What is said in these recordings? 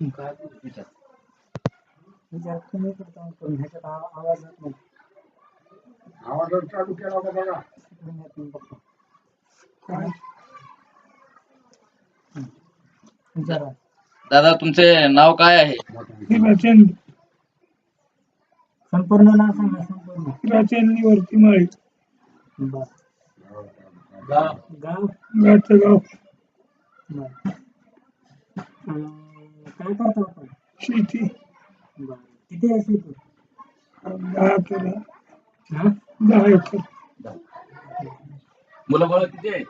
विचार कमी करतो पण ह्याच्यात आवा- आवाज नाही. आवाज चालू केला होता बघा. विचारा. दादा तुमचे नाव काय आहे? संपूर्ण नाव सांगा संपूर्ण. प्राचीन वरती माळी. बर. गाव. गाव? गावचं गाव. बर. काय करतो आपण? शेती. बर. किती आहे शेती? दहा एकर आहे. हा? दहा एकर. मुलं बाळ किती आहेत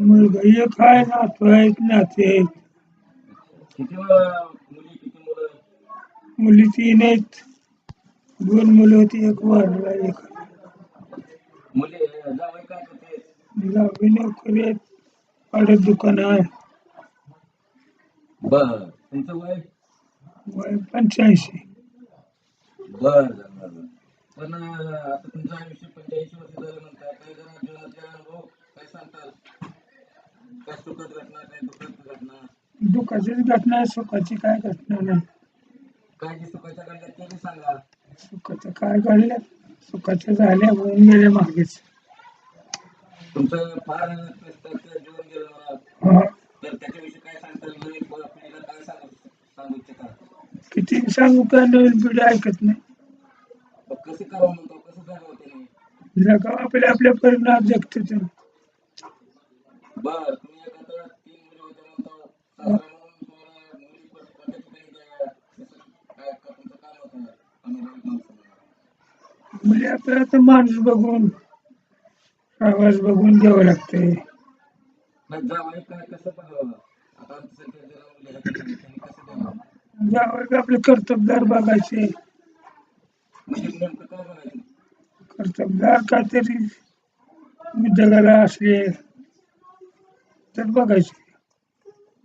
मुलगा एक आहे नातू आहेत नाते आहेत. किती मुलं- मुली किती मुलं? मुली तीन आहेत. दोन मुलं होती एक वारला एक. मुली जावई काय करते? लावी नोकरी आहेत पाड्यात दुकान आहे. बर. तुमचं वय? वय पंच्याऐंशी. बर. पण आता तुमचं आयुष्य पंच्याऐंशी वर्ष झालं म्हणताय काय जरा जीवनातले अनुभव काय सांगताल? काय सुखद घटना काय दुःखद घटना? दुःखाचीच घटना आहे सुखाची काय घटना नाही. काय जी सुखाच्या घडल्या ते बी सांगा. सुखाचं काय घडलं? सुखाच्या झाल्या होऊन गेले मागेच. तुमचं फार कष्टाचं जीवन गेलं मला हा तर त्याच्याविषयी काय सांगताल नवीन पिढीला काय सांगू सांगू इच्छिता किती सांगू काय नवीन पिढी ऐकत नाही. कसं करावं म्हणतो? कसं जगावं त्याने जगा आपल्या आपल्या परिणाम जगते ते. बर तुम्ही एक आता तीन मुली होत्या म्हणतो सासरा म्हणून तुम्हाला मुली कोण- कोणत्या ठिकाणी द्या कसं काय का तुमचं काम होतं? अमेरिकेत माणसं म्हणजे आपल्याला आता माणूस बघून आवाज बघून नाही जावं काय कसं बघावं आता जरा मुली आहेत त्यांनी कसं द्यावं ज्यावर आपले कर्तबदार बघायचे म्हणजे नेमकं काय बघायचं कर्तबदार काहीतरी उद्योगाला असले तर बघायचे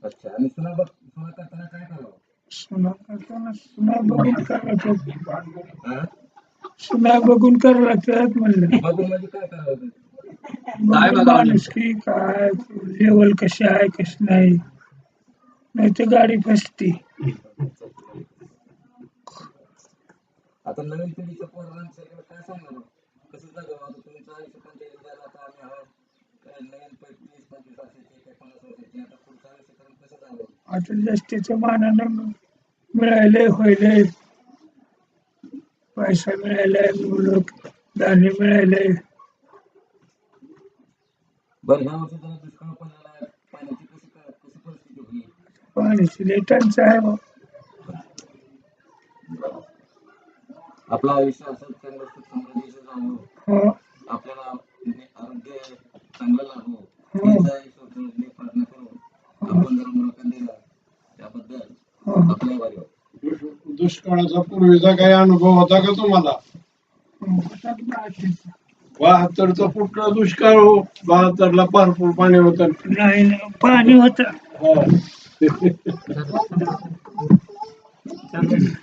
अच्छा आणि सुना बघ सुना करताना काय करावं सुना करताना सुना बघून करायचं हा? सुना बघून करावं लागतात म्हणलं बघून म्हणजे काय करावं बघून माणूस की काय लेवल कशी आहे कशी नाही नाही तर गाडी फसती. आता नवीन पिढीचं पोरांचं काय सांगणार कसं जगावं आता? आयुष्य पंचायत झालं आता आम्ही आहोत. नवीन पंचवीस पंचवीस वर्षाचे काय पन्नास वर्षाचे आता कसं आता जास्तीच्या मानानं मिळाले होईल पैसा मिळालाय मुलं धान्य मिळालंय बरं ह्या वर्षी जरा दुष्काळ पडलेला आहे पाण्याची कशी काय कशी परिस्थिती होईल पाण्याची लई टंचाई आहे बा. आपलं आयुष्य असं चांगलं सुख समृद्धीचं जावं हो. आपल्याला ने- आरोग्य चांगलं लाभो. हो. याचा ईश्वर मी प्रार्थना करू आपण जरा मुलाखत दिला त्याबद्दल हो. आपल्या वारी दुष्- दुष्काळाचा पूर्वीचा काही अनुभव होता का तुम्हाला? बहात्तरचा कुठला दुष्काळ हो? बहात्तरला भरपूर पाणी होतं. नाही पाणी होत. 残念。